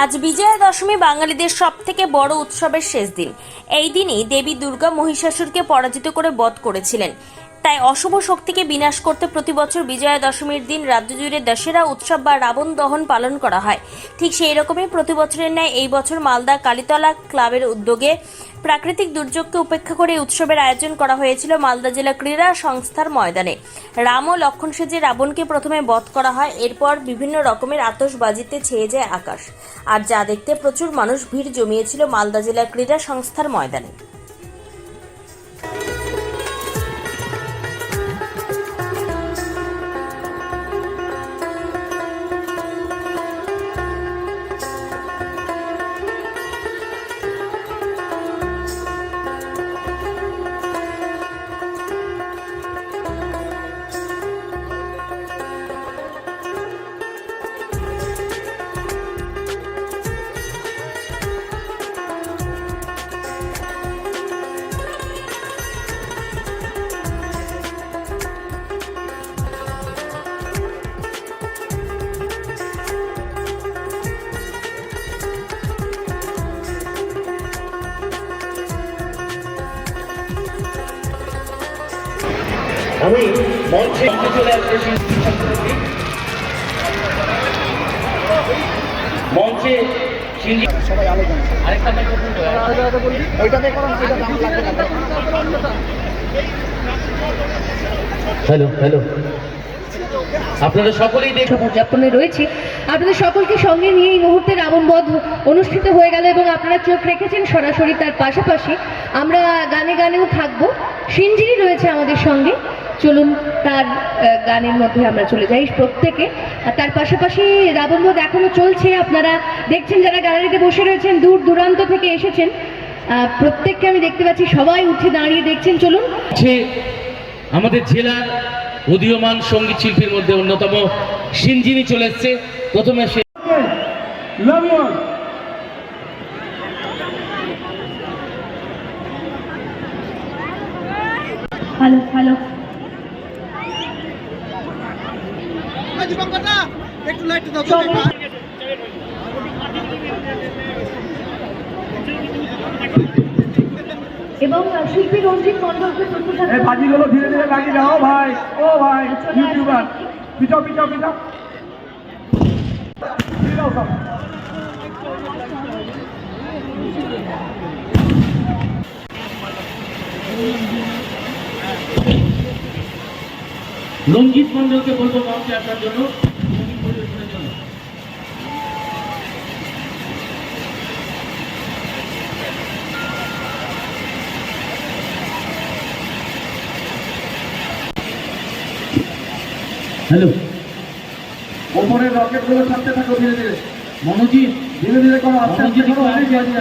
আজ বিজয়া দশমী বাঙালিদের সব থেকে বড় উৎসবের শেষ দিন। এই দিনই দেবী দুর্গা মহিষাসুরকে পরাজিত করে বধ করেছিলেন। তাই অশুভ শক্তিকে বিনাশ করতে প্রতি বছর বিজয়া দশমীর দিন রাজ্য জুড়ে দশেরা উৎসব বা রাবণ দহন পালন করা হয়। ঠিক সেই রকমই প্রতি বছরের ন্যায় এই বছর মালদা কালীতলা ক্লাবের উদ্যোগে প্রাকৃতিক দুর্যোগকে উপেক্ষা করে উৎসবের আয়োজন করা হয়েছিল মালদা জেলা ক্রীড়া সংস্থার ময়দানে। রাম ও লক্ষণ সেজে রাবণকে প্রথমে বধ করা হয়, এরপর বিভিন্ন রকমের আতশবাজিতে ছেয়ে যায় আকাশ। আর যা দেখতে প্রচুর মানুষ ভিড় জমিয়েছিল মালদা জেলা ক্রীড়া সংস্থার ময়দানে। আমি মঞ্চে চলে আসতে মঞ্চে সবাই আলোচনা আরেকটা ওইটাতে করুন ওইটা দাম লাগবে হ্যালো হ্যালো আপনারা সকলেই দেখুন। উদযাপনে রয়েছে আপনাদের সকলকে সঙ্গে নিয়ে এই মুহূর্তে রাবণবধ অনুষ্ঠিত হয়ে গেল এবং আপনারা চোখ রেখেছেন সরাসরি তার পাশাপাশি আমরা গানে গানেও থাকব। সিঞ্জিরি রয়েছে আমাদের সঙ্গে। চলুন তার গানের মধ্যে আমরা চলে যাই প্রত্যেকে। আর তার পাশাপাশি রাবণ বধ এখনও চলছে আপনারা দেখছেন যারা গ্যালারিতে বসে রয়েছেন দূর দূরান্ত থেকে এসেছেন। আহ, প্রত্যেককে আমি দেখতে পাচ্ছি সবাই উঠে দাঁড়িয়ে দেখছেন চলুন। আমাদের জেলার উদীয়মান সংগীত শিল্পীর মধ্যে অন্যতম। সিনজিনি চলে এসছে প্রথমে সে লাভ ইউ হ্যালো হ্যালো একটু লাইট দাও এবং শিল্পী রঞ্জিত মন্ডলকে এই বাজিগুলো ধীরে ধীরে লাগিয়ে দাও। ভাই ও ভাই ইউটিউবার। পিছাও পিছাও পিছাও পিছাও সব। রঞ্জিত মন্ডলকে বলব মঞ্চে আসার জন্য পরিবেশনের জন্য। হ্যালো। ওপরের রকেটগুলো ছাড়তে থাকো ধীরে ধীরে। মনোজিৎ ধীরে ধীরে করো আস্তে আস্তে মনোজিৎ করো একটু অনেক আগে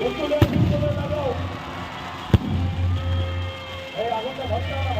বাজি আসলে দিলে ভালো হতো মনোজিৎ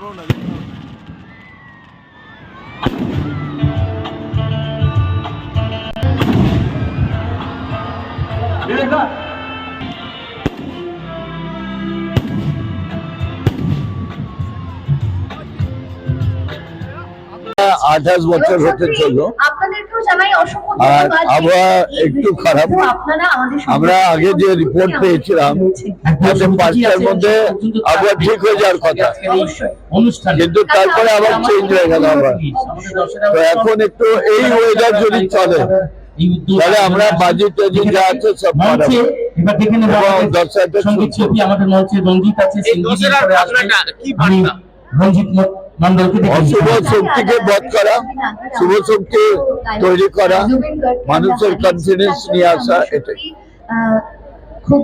লাইভ পাবো না আঠাশ বছর হতে চললো আবহাওয়া একটু খারাপ। আমরা আগে যে রিপোর্ট পেয়েছিলাম তাতে পাঁচটার মধ্যে আবহাওয়া ঠিক হয়ে যাওয়ার কথা। অনুষ্ঠান। কিন্তু তারপরে আবার চেঞ্জ হয়ে গেল আবার তো এখন একটু এই ওয়েদার যদি চলে তাহলে আমরা বাজি টাজি যা আছে সব এবার দেখে নেব দর্শকদের সংগীত শিল্পী আমাদের মঞ্চে রঞ্জিত আছে রঞ্জিত অশুভ। শক্তিকে বধ করা শুভ শক্তি তৈরি করা মানুষের কনফিডেন্স নিয়ে আসা এটাই খুব